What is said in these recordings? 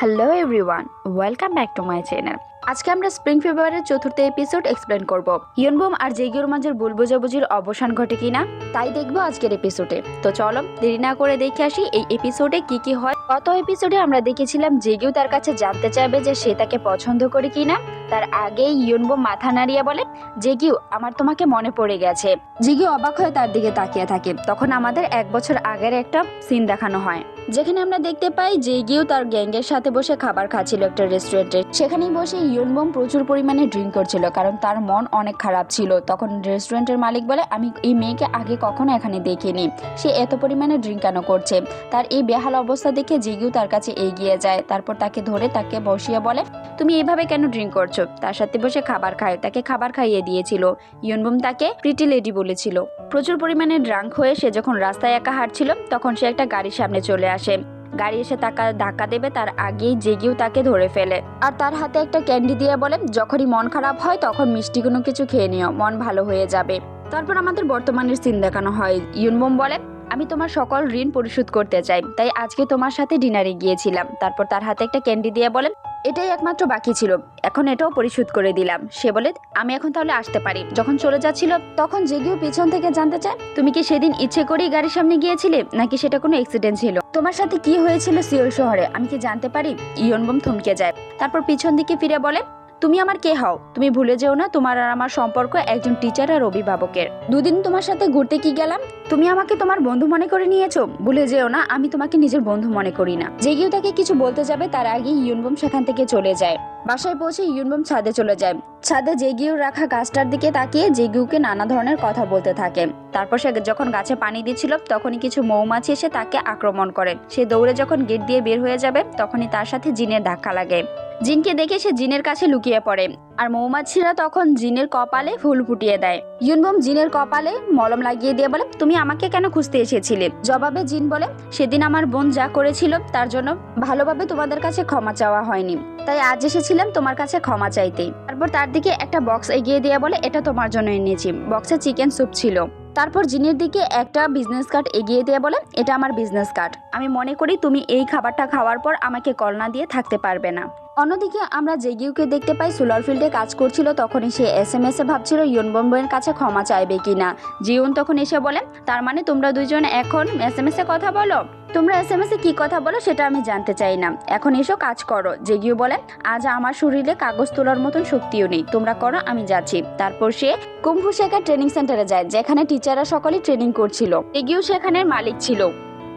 Hello everyone welcome back to my channel আজকে আমরা spring ফেব্রুয়ারির চতুর্থ এপিসোড এক্সপ্লেন করব। ইয়নবুম আর জেগিওর মাঝের ভুল বোঝাবুঝির অবসান ঘটে কিনা, তাই দেখব আজকের এপিসোডে তো চলো, দেরি না করে দেখে আসি এই এপিসোডে কি কি হয়। গত এপিসোডে আমরা দেখেছিলাম জেগিও তার কাছে জানতে চাইবে যে সে তাকে পছন্দ করে কিনা। তার আগে ইয়নবুম মাথা নাড়িয়ে বলে, জেগিও, আমার তোমাকে মনে পড়ে গেছে। জিগিও অবাক হয়ে তার দিকে তাকিয়ে থাকে। তখন আমাদের এক বছর আগের একটা সিন দেখানো হয়। যেখানে আমরা দেখতে পাই যে গিয়েও তার গ্যাংয়ের সাথে বসে খাবার খাচ্ছিল একটা রেস্টুরেন্টে। সেখানেই বসে ইয়নবম প্রচুর পরিমাণে ড্রিঙ্ক করছিল, কারণ তার মন অনেক খারাপ ছিল। তখন রেস্টুরেন্টের মালিক বলে, আমি এই মেয়েকে আগে কখনো এখানে দেখিনি। সে এত পরিমাণে ড্রিঙ্ক কেন করছে? তার এই বেহাল অবস্থা দেখে জিগিও তার কাছে এগিয়ে যায়। তারপর তাকে ধরে তাকে বসিয়ে বলে, তুমি এভাবে কেন ড্রিঙ্ক করছ? তার সাথে বসে খাবার খায়, তাকে খাবার খাইয়ে দিয়েছিল। ইয়নবম তাকে প্রিটি লেডি বলেছিল। প্রচুর পরিমাণে ড্রাঙ্ক হয়ে সে যখন রাস্তায় একা হাঁটছিল, তখন সে একটা গাড়ির সামনে চলে আসে গাড়ি এসে তাকে ধাক্কা দেবে, তার আগেই জেগেও তাকে ধরে ফেলে। আর তার হাতে একটা ক্যান্ডি দিয়ে বলে, যখনই মন খারাপ হয়, তখন মিষ্টি কোনো কিছু খেয়ে নিও, মন ভালো হয়ে যাবে। তারপর আমাদের বর্তমানের সিন দেখানো হয়। ইউনবোম বলে, আমি তোমার সকল ঋণ পরিশোধ করতে চাই, তাই আজকে তোমার সাথে ডিনারে গিয়েছিলাম। তারপর তার হাতে একটা ক্যান্ডি দিয়ে বলে এটাই একমাত্র বাকি ছিল। এখন এটাও পরিশোধ করে দিলাম। সে বলে, আমি এখন তাহলে আসতে পারি। যখন চলে যাচ্ছিল, তখন জেগেও পিছন থেকে জানতে চায়, তুমি কি সেদিন ইচ্ছে করেই গাড়ির সামনে গিয়েছিলে? নাকি সেটা কোনো অ্যাক্সিডেন্ট ছিল? তোমার সাথে কি হয়েছিল সিওল শহরে? আমি কি জানতে পারি? ইয়নবম থমকে যায়। তারপর পিছন দিকে ফিরে বলে তুমি আমার কে হও? তুমি ভুলে যেও না তোমার আর আমার সম্পর্ক একজন টিচার আর অভিভাবকের। দুদিন তোমার সাথে ঘুরতে কি গেলাম? তুমি আমাকে তোমার বন্ধু মনে করে নিয়েছো। ভুলে যেও না, আমি তোমাকে নিজের বন্ধু মনে করি না। জেগিও তাকে কিছু বলতে যাবে, তার আগে ইউনবম সেখান থেকে চলে যায়। বাসায় পৌঁছে ইউনবম ছাদে চলে যায়। ছাদে জেগিউ রাখা গাছটার দিকে তাকিয়ে জেগিউকে নানা ধরনের কথা বলতে থাকে। তারপর সে যখন গাছে পানি দিচ্ছিল, তখনই কিছু মৌমাছি এসে তাকে আক্রমণ করে। সে দৌড়ে যখন গেট দিয়ে বের হয়ে যাবে, তখনই তার সাথে জিনের ধাক্কা লাগে। জিনকে দেখে সে জিনের কাছে লুকিয়ে পড়ে। আর মৌমাছিরা তখন জিনের কপালে ফুল ফুটিয়ে দেয়। ইউনবম জিনের কপালে মলম লাগিয়ে দিয়ে বলে, তুমি আমাকে কেন খুঁজতে এসেছিলে? জবাবে জিন বলে, সেদিন আমার বোন যা করেছিল, তার জন্য ভালোভাবে তোমাদের কাছে ক্ষমা চাওয়া হয়নি। তাই আজ এসেছিলাম তোমার কাছে ক্ষমা চাইতে। তারপর তার দিকে একটা বক্স এগিয়ে দিয়ে বলে, এটা তোমার জন্য এনেছি। বক্সে চিকেন স্যুপ ছিল। তারপর জিনের দিকে একটা বিজনেস কার্ড এগিয়ে দিয়ে বলে, এটা আমার বিজনেস কার্ড। আমি মনে করি তুমি এই খাবারটা খাওয়ার পর আমাকে কল না দিয়ে থাকতে পারবে না। অন্যদিকে আমরা জেগিউকে দেখতে পাই সোলার ফিল্ডে কাজ করছিল, তখনই সে এস এম এস ভাবছিল ইয়নবম্বের কাছে ক্ষমা চাইবে কিনা। জিউন তখন এসে বলে তার মানে তোমরা দুইজন এখন এস এম এস এ কথা বলো? তোমরা এস এম এস কি কথা বলো সেটা আমি জানতে চাই না। এখন এসো কাজ করো। জেগিউ বলে আজ আমার শরীরে কাগজ তোলার মতন শক্তিও নেই। তোমরা করো, আমি যাচ্ছি। তারপর সে কুম্ভু শেখার ট্রেনিং সেন্টারে যায়, যেখানে টিচাররা সকলেই ট্রেনিং করছিল। জেগিউ সেখানের মালিক ছিল।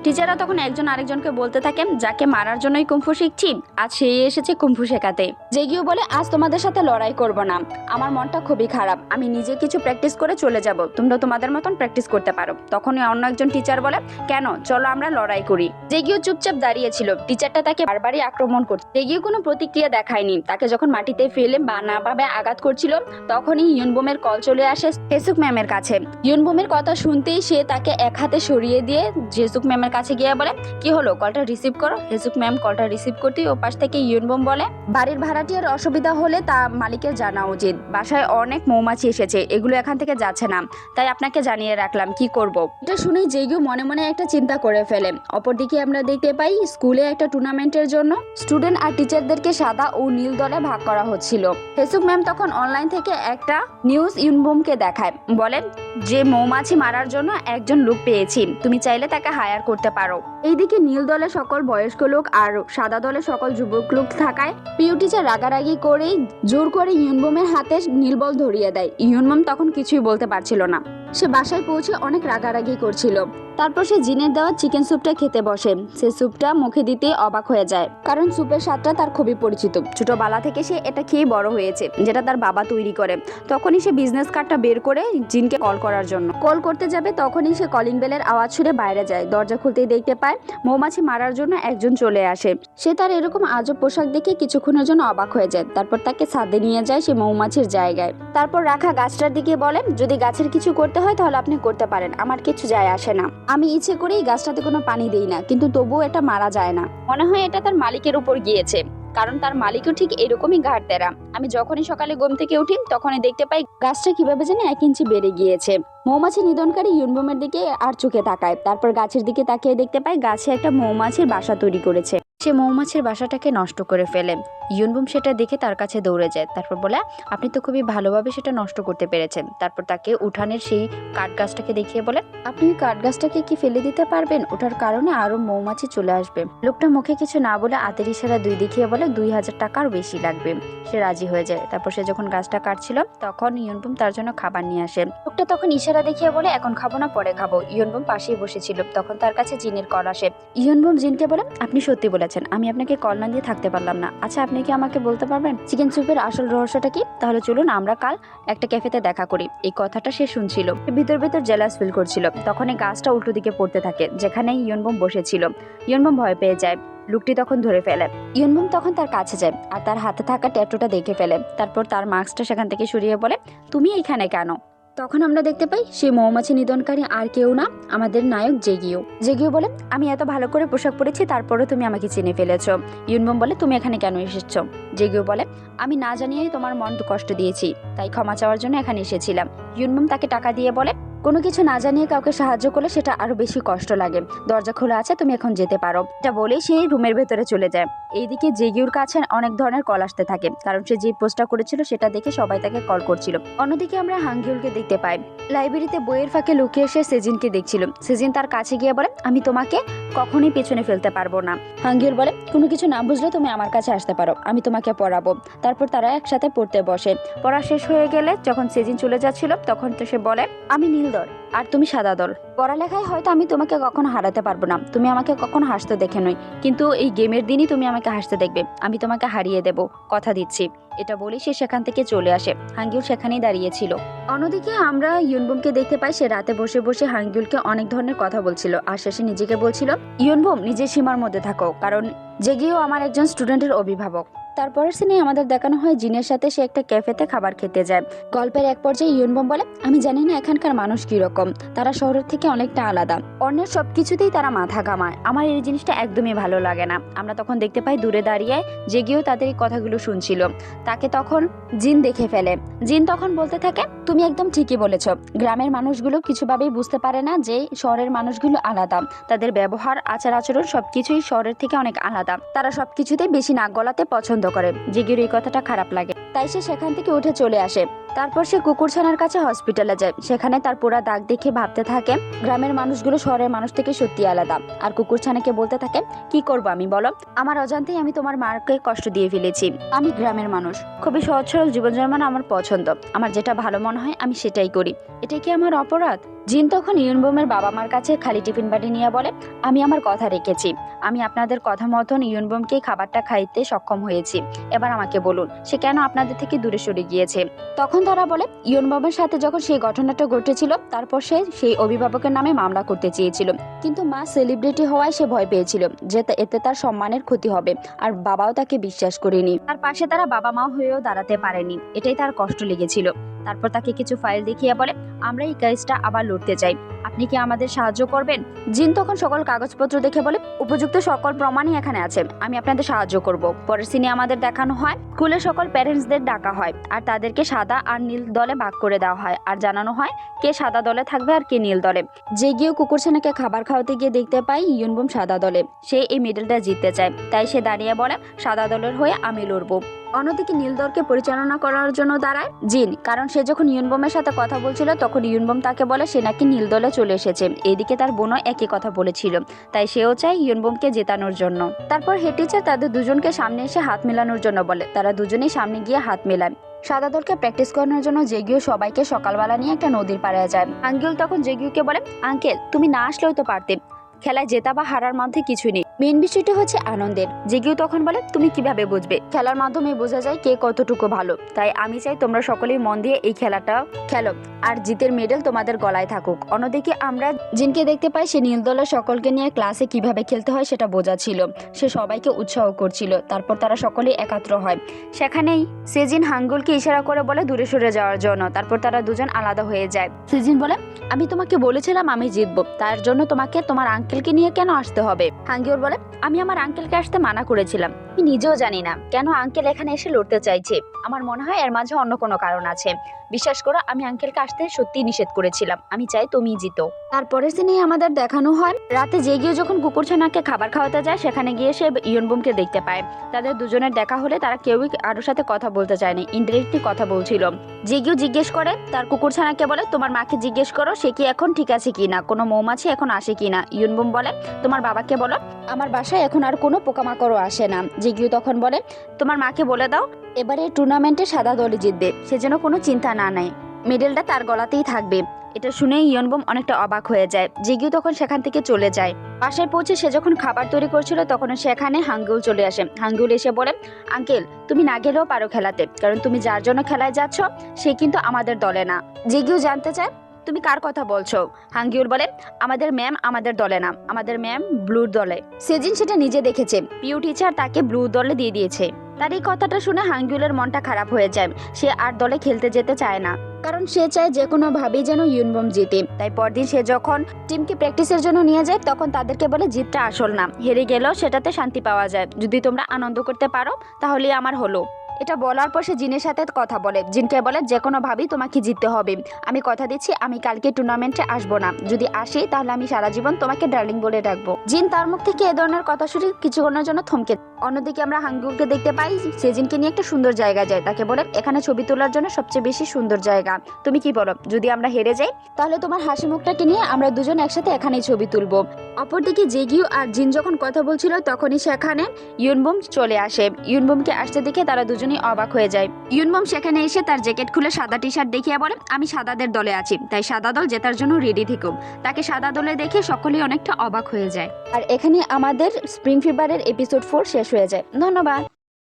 টিচাররা তখন একজন আরেকজনকে বলতে থাকেন, যাকে মারার জন্যই কুম্ফু শিখছি, আজ সেই এসেছে কুম্ফু শেখাতে। জেগিও বলে, আজ তোমাদের সাথে লড়াই করব না। আমার মনটা খুবই খারাপ। আমি নিজে কিছু প্র্যাকটিস করে চলে যাব। তোমরা তোমাদের মতন প্র্যাকটিস করতে পারো। তখনই অন্য একজন টিচার বলে, কেন? চলো আমরা লড়াই করি। যে জেগিও চুপচাপ দাঁড়িয়েছিল। টিচারটা তাকে বারবারই আক্রমণ করছে। জেগিও কোনো প্রতিক্রিয়া দেখায়নি। তাকে যখন মাটিতে ফেলে বা না ভাবে আঘাত করছিল, তখনই ইউনবোমের কল চলে আসে হেসুক ম্যামের কাছে। ইউনবোমের কথা শুনতেই সে তাকে এক হাতে সরিয়ে দিয়ে জেসুক ম্যামের কাছে গিয়ে বলে, কি হলো? কলটা রিসিভ করো? হেসুক ম্যাম কলটা রিসিভ করতেই ও পাশ থেকে ইউনবোম বলে, বাড়ির ভাড়াটিয়ার অসুবিধা হলে তা মালিকের জানা উচিত। বাসায় অনেক মৌমাছি এসেছে, এগুলো এখান থেকে যাচ্ছে না। তাই আপনাকে জানিয়ে রাখলাম, কি করব? এটা শুনেই জেগিও মনে মনে একটা চিন্তা করে ফেলে। অপরদিকে আমরা দেখতে পাই, স্কুলে একটা টুর্নামেন্টের জন্য স্টুডেন্ট আর টিচারদেরকে সাদা ও নীল দলে ভাগ করা হচ্ছিল। হেসুক ম্যাম তখন অনলাইন থেকে একটা নিউজ ইউনবোমকে দেখায়। বলেন, যে মৌমাছি মারার জন্য একজন লোক পেয়েছি, তুমি চাইলে তাকে হায়ার করতে পারো। এইদিকে নীল দলে সকল বয়স্ক লোক আর সাদা দলে সকল যুবক লোক থাকায় প্রিয় টিচার রাগারাগি করেই জোর করে ইউনবোমের হাতে নীলবল ধরিয়ে দেয়। ইউনবোম তখন কিছুই বলতে পারছিল না। সে বাসায় পৌঁছে অনেক রাগারাগি করছিল। তারপর সে জিনের দেওয়া চিকেন স্যুপটা খেতে বসে। সে স্যুপটা মুখে দিতে অবাক হয়ে যায়। কারণ স্যুপের স্বাদটা তার খুবই পরিচিত। ছোটবেলা থেকে সে এটা খেয়ে বড় হয়েছে, যেটা তার বাবা তৈরি করে। তখনই সে বিজনেস কার্ডটা বের করে জিনকে কল করার জন্য। কল করতে যাবে তখনই সে কলিং বেলের আওয়াজ শুনে বাইরে যায়। দরজা খুলতেই দেখতে পায় মৌমাছি মারার জন্য একজন চলে আসে। সে তার এরকম আজব পোশাক দেখে কিছুক্ষণের জন্য অবাক হয়ে যায়। তারপর তাকে ছাদে নিয়ে যায় সে মৌমাছির জায়গায়। তারপর রাখা গাছটার দিকে বলে, যদি গাছের কিছু করতে হয় তাহলে আপনি করতে পারেন, আমার কিছু যায় আসে না। আমি ইচ্ছে করেই গাছটাতে কোনো পানি দেই না, কিন্তু তবুও এটা মারা যায় না। মনে হয় এটা তার মালিকের উপর গিয়েছে, কারণ তার মালিকও ঠিক এরকমই ঘাট তেরা আমি যখনই সকালে ঘুম থেকে উঠি, তখনই দেখতে পাই গাছটা কীভাবে জানি এক ইঞ্চি বেড়ে গিয়েছে। মৌমাছি নিধনকারী ইউনবোমের দিকে আর চোখে তাকায়, তারপর গাছের দিকে তাকিয়ে দেখতে পাই গাছে একটা মৌমাছির বাসা তৈরি করেছে। সে মৌমাছির বাসাটাকে নষ্ট করে ফেলে। ইয়নবুম সেটা দেখে তার কাছে দৌড়ে যায়। তারপর বলে, আপনি তো খুবই ভালোভাবে সেটা নষ্ট করতে পেরেছেন। তারপর তাকে উঠানের সেই কাঠ গাছটাকে দেখিয়ে বলে, আপনি কাঠ গাছটাকে কি ফেলে দিতে পারবেন? ওটার কারণে আরও মৌমাছি চলে আসবে। লোকটা মুখে কিছু না বলে আতের ইশারা দুই দেখিয়ে বলে, দুই হাজার টাকার বেশি লাগবে। সে রাজি হয়ে যায়। তারপর সে যখন গাছটা কাটছিল, তখন ইয়নবুম তার জন্য খাবার নিয়ে আসে। লোকটা তখন ইশারা দেখিয়ে বলে, এখন খাব না, পরে খাব। ইয়নবুম পাশেই বসেছিল। তখন তার কাছে জিনের কল আসে। ইয়নবুম জিনকে বলে, আপনি সত্যি বলেছেন, আমি আপনাকে কল না দিয়ে থাকতে পারলাম না। আচ্ছা আপনি কি আমাকে বলতে পারবেন? চিকেন স্যুপের আসল রহস্যটা কি? তাহলে চলুন আমরা কাল একটা ক্যাফেতে দেখা করি। এই কথাটা সে শুনছিল। ভিতর ভিতর জেলাস ফিল করছিল। তখন এই গাছটা উল্টো দিকে পড়তে থাকে যেখানে ইয়নবুম বসেছিল। ইয়নবুম ভয় পেয়ে যায়। লোকটি তখন ধরে ফেলে। ইয়নবুম তখন তার কাছে যায় আর তার হাতে থাকা ট্যাটুটা দেখে ফেলে। তারপর তার মাস্কটা সেখান থেকে সরিয়ে বলে, তুমি এখানে কেন? তখন আমরা দেখতে পাই সেই মৌমাছি নিধনকারী আর কেউ না, আমাদের নায়ক জেগিও। জেগিও বলে, আমি এত ভালো করে পোশাক পরেছি, তারপরেও তুমি আমাকে চিনে ফেলেছ। ইউনবম বলে, তুমি এখানে কেন এসেছ? জেগিও বলে, আমি না জানিয়েই তোমার মন কষ্ট দিয়েছি, তাই ক্ষমা চাওয়ার জন্য এখানে এসেছিলাম। ইউনবম তাকে টাকা দিয়ে বলে কোনো কিছু না জানিয়ে কাউকে সাহায্য করলে সেটা আরও বেশি কষ্ট লাগে। দরজা খোলা আছে, তুমি এখন যেতে পারো। এটা বলেই সেই রুমের ভেতরে চলে যায়। এইদিকে জেগিউর কাছে অনেক ধরনের কল আসতে থাকে, কারণ সে যে পোস্টটা করেছিল সেটা দেখে সবাই তাকে কল করছিল। অন্যদিকে আমরা হাঙ্গিউলকে দেখতে পাই। লাইব্রেরিতে বইয়ের ফাঁকে লুকিয়ে এসে সেজিনকে দেখছিল। সেজিন তার কাছে গিয়ে বলে, আমি তোমাকে কখনোই পেছনে ফেলতে পারব না। হাঙ্গিউল বলে, কোনো কিছু না বুঝলে তুমি আমার কাছে আসতে পারো। আমি তোমাকে পড়াবো। তারপর তারা একসাথে পড়তে বসে। পড়া শেষ হয়ে গেলে যখন সেজিন চলে যাচ্ছিল, তখন তো সে বলে, আমি নীল দল আর তুমি সাদা দল। পড়ালেখায় হয়তো আমি তোমাকে কখনো হারাতে পারব না। তুমি আমাকে কখনো হাসতে দেখে নই। কিন্তু এই গেমের দিনই তুমি আমাকে হাসতে দেখবে। আমি তোমাকে হারিয়ে দেব, কথা দিচ্ছি। এটা বলে সে সেখান থেকে চলে আসে। হাঙ্গিউল সেখানেই দাঁড়িয়েছিল। অন্যদিকে আমরা ইউনবুমকে দেখতে পাই, সে রাতে বসে বসে হাঙ্গিউলকে অনেক ধরনের কথা বলছিল। আর শেষে নিজেকে বলছিল, ইউনবুম, নিজের সীমার মধ্যে থাকো। কারণ জেগিও আমার একজন স্টুডেন্টের অভিভাবক। তারপরের সিনে আমাদের দেখানো হয়, জিনের সাথে সে একটা ক্যাফেতে খাবার খেতে যায়। গল্পের এক পর্যায়ে ইউনবম বলে, আমি জানি না এখানকার মানুষ কি রকম তারা শহরের থেকে অনেকটা আলাদা। অন্যের সব কিছুতেই তারা মাথা কামায়। আমার এই জিনিসটা একদমই ভালো লাগে না। আমরা তখন দেখতে পাই দূরে দাঁড়িয়ে জেগেও তাদের এই কথাগুলো শুনছিল। তাকে তখন জিন দেখে ফেলে। জিন তখন বলতে থাকে, তুমি একদম ঠিকই বলেছ। গ্রামের মানুষগুলো কিছুভাবেই বুঝতে পারে না যে শহরের মানুষগুলো আলাদা। তাদের ব্যবহার, আচার আচরণ সব কিছুই শহরের থেকে অনেক আলাদা। তারা সব কিছুতেই বেশি নাক গলাতে পছন্দ করে। জিগির এই কথাটা খারাপ লাগে। তাই সে সেখান থেকে উঠে চলে আসে। তারপর সে কুকুরছানার কাছে হসপিটালে যায়। সেখানে তার পুরা দাগ দেখে ভাবতে থাকে, গ্রামের মানুষগুলো শহরের মানুষ থেকে সত্যি আলাদা। আর কুকুরছানাকে বলতে থাকে, কি করব আমি, বলো? আমার অজান্তেই আমি তোমার মাকে কষ্ট দিয়ে ফেলেছি। আমি গ্রামের মানুষ। খুবই সহজ সরল জীবন জন্মানো আমার পছন্দ। আমার যেটা ভালো মনে হয়, আমি সেটাই করি। এটা কি আমার অপরাধ? জিন তখন ইউনবোমের বাবা মার কাছে খালি টিফিন বাটি নিয়ে বলে, আমি আমার কথা রেখেছি। আমি আপনাদের কথা মতন ইউনবোমকে খাবারটা খাইতে সক্ষম হয়েছি। এবার আমাকে বলুন, সে কেন আপনাদের থেকে দূরে সরে গিয়েছে? তখন তারা বলে, ইউনবমের সাথে যখন সেই ঘটনাটা ঘটেছিল, তারপর সে সেই অভিভাবকের নামে মামলা করতে চেয়েছিল। কিন্তু মা সেলিব্রিটি হওয়ায় সে ভয় পেয়েছিল যে এতে তার সম্মানের ক্ষতি হবে। আর বাবাও তাকে বিশ্বাস করেনি। তার পাশে তারা বাবা মা হয়েও দাঁড়াতে পারেনি। এটাই তার কষ্ট লেগেছিল। তারপর তাকে কিছু ফাইল দেখিয়ে বলে, আমরা এই কাজটা আবার লড়তে চাই। আপনি কি আমাদের সাহায্য করবেন? জিন তখন সকল কাগজপত্র দেখে বলে, উপযুক্ত সকল প্রমাণই এখানে আছে। আমি আপনাদের সাহায্য করব। পরের সিনে আমাদের দেখানো হয় স্কুলের সকল প্যারেন্টসদের ডাকা হয় আর তাদেরকে সাদা আর নীল দলে ভাগ করে দেওয়া হয় আর জানানো হয় কে সাদা দলে থাকবে আর কে নীল দলে। যে গিয়েও কুকুরছানাকে খাবার খাওয়াতে গিয়ে দেখতে পাই ইউনবম সাদা দলে। সে এই মেডেলটা জিততে চায়। তাই সে দাঁড়িয়ে বলে, সাদা দলের হয়ে আমি লড়বো। অন্যদিকে নীলদরকে পরিচালনা করার জন্য দাঁড়ায় জিন, কারণ সে যখন ইউনবমের সাথে কথা বলছিল, তখন ইউনবম তাকে বলে সে নাকি নীলদলে চলে এসেছে। এদিকে তার বোনও একই কথা বলেছিল। তাই সেও চায় ইউনবমকে জেতানোর জন্য। তারপর হে টিচার তাদের দুজনকে সামনে এসে হাত মেলানোর জন্য বলে। তারা দুজনেই সামনে গিয়ে হাত মেলায়। সাদা দলকে প্র্যাকটিস করানোর জন্য জেগিও সবাইকে সকালবেলা নিয়ে একটা নদীর পাড়ে যায়। আঙ্কেল তখন জেগিওকে বলে, আঙ্কেল, তুমি না আসলেও তো পারতে। খেলায় জেতা বা হারার মধ্যে কিছু নেই। মেন বিষয়টা হচ্ছে আনন্দের জেগিও তখন বলে, তুমি কীভাবে বুঝবে? খেলার মাধ্যমে বোঝা যায় কে কতটুকু ভালো। তাই আমি চাই তোমরা সকলেই মন দিয়ে এই খেলাটা খেলো আর জিতের মেডেল তোমাদের গলায় থাকুক। অন্যদিকে আমরা জিনকে দেখতে পাই, সে নীল দলের সকলকে নিয়ে ক্লাসে কীভাবে খেলতে হয় সেটা বোঝাচ্ছিল সে সবাইকে উৎসাহ করছিল, তারপর তারা সকলেই একাত্র হয়। সেখানেই সেজিন হাঙ্গুলকে ইশারা করে বলে, দূরে সরে যাওয়ার জন্য। তারপর তারা দুজন আলাদা হয়ে যায়। সেজিন বলে, আমি তোমাকে বলেছিলাম আমি জিতবো, তার জন্য তোমাকে, তোমার আঙ্কেলকে নিয়ে কেন আসতে হবে? হাঙ্গিওর বলে আমি আমার আঙ্কেলকে আসতে মানা করেছিলাম। আমি নিজেও জানি না কেন আঙ্কেল এখানে এসে লড়তে চাইছে। আমার মনে হয় এর মাঝে অন্য কোনো কারণ আছে। বিশ্বাস করো, আমি আঙ্কেলকে আসতে সত্যি নিষেধ করেছিলাম। আমি চাই তুমি জিতো। তারপরের দিনেই আমাদের দেখানো হয়, রাতে যে গিয়ে যখন কুকুরছানাকে খাবার খাওয়াতে যায়, সেখানে গিয়ে সে ইয়নবুমকে দেখতে পায়। তাদের দুজনের দেখা হলে তারা কেউই কারোর সাথে কথা বলতে চায়নি ইনডিরেক্টলি কথা বলছিল। জেগিও জিজ্ঞেস করে, তার কুকুরছানাকে বলে, তোমার মাকে জিজ্ঞেস করো, সে কি এখন ঠিক আছে কি না কোনো মৌমাছি এখন আসে কিনা? ইয়নবুম বলে, তোমার বাবাকে বলো, আমার বাসায় এখন আর কোনো পোকামাকড়ও আসে না। জিগিও তখন বলে, তোমার মাকে বলে দাও, এবারে টুর্নামেন্টে সাদা দলই জিতবে, সে যেন কোনো চিন্তা না নেয়। মেডেলটা তার গলাতেই থাকবে। এটা শুনে ইয়নবম অনেকটা অবাক হয়ে যায়। জিগিও তখন সেখান থেকে চলে যায়। বাসায় পৌঁছে সে যখন খাবার তৈরি করছিল তখন সেখানে হাঙ্গুল চলে আসে। হাঙ্গুল এসে বলে, আঙ্কেল, তুমি না গেলেও পারো খেলাতে, কারণ তুমি যার জন্য খেলায় যাচ্ছ, সে কিন্তু আমাদের দলে না। জিগিও জানতে চায় তুমি কার কথা বলছো? হাঙ্গিউল বলে, আমাদের ম্যাম আমাদের দলে না, আমাদের ম্যাম ব্লুর দলে। সেজিন সেটা নিজে দেখেছে, পিউ টিচার তাকে ব্লু দলে দিয়ে দিয়েছে। তার এই কথাটা শুনে হাঙ্গিউলের মনটা খারাপ হয়ে যায়, সে আর দলে খেলতে যেতে চায় না। কারণ সে চায় যে কোনো ভাবেই যেন ইউনবম জিতে। তাই পরদিন সে যখন টিমকে প্র্যাকটিসের জন্য নিয়ে যায়, তখন তাদেরকে বলে, জিতটা আসল না, হেরে গেলেও সেটাতে শান্তি পাওয়া যায়। যদি তোমরা আনন্দ করতে পারো, তাহলেই আমার হলো। এটা বলার পর সে জিনের সাথে কথা বলে। জিনকে বলে যে কোনো ভাবেই তোমাকে জিততে হবে। আমি কথা দিচ্ছি, আমি কালকে টুর্নামেন্টে আসব না। যদি আসি, তাহলে আমি সারা জীবন তোমাকে ডার্লিং বলে ডাকবো। জিন তার মুখ থেকে এ ধরনের কথা শুনে কিছুক্ষণের জন্য থমকে অন্যদিকে আমরা হাঙ্গুলকে দেখতে পাই সে জিনকে নিয়ে একটা সুন্দর জায়গা যায়। তাকে বলে এখানে ছবি তোলার জন্য সবচেয়ে বেশি সুন্দর জায়গা। তুমি কি বলো, যদি আমরা হেরে যাই, তাহলে তোমার হাসি মুখটাকে নিয়ে আমরা দুজন একসাথে এখানেই ছবি তুলবো। অপরদিকে জেগিও আর জিন যখন কথা বলছিল, তখনই সেখানে ইউনবুম চলে আসে। ইউনবুমকে আসতে দেখে তারা দুজনেই অবাক হয়ে যায়। ইউনবুম সেখানে এসে তার জ্যাকেট খুলে সাদা টি শার্ট দেখিয়ে বলে আমি সাদাদের দলে আছি, তাই সাদা দল জেতার জন্য রেডি থেকো। তাকে সাদা দলে দেখে সকলেই অনেকটা অবাক হয়ে যায়। আর এখানে আমাদের স্প্রিং ফিভারের এপিসোড ফোর শেষ হয়ে যায়। ধন্যবাদ।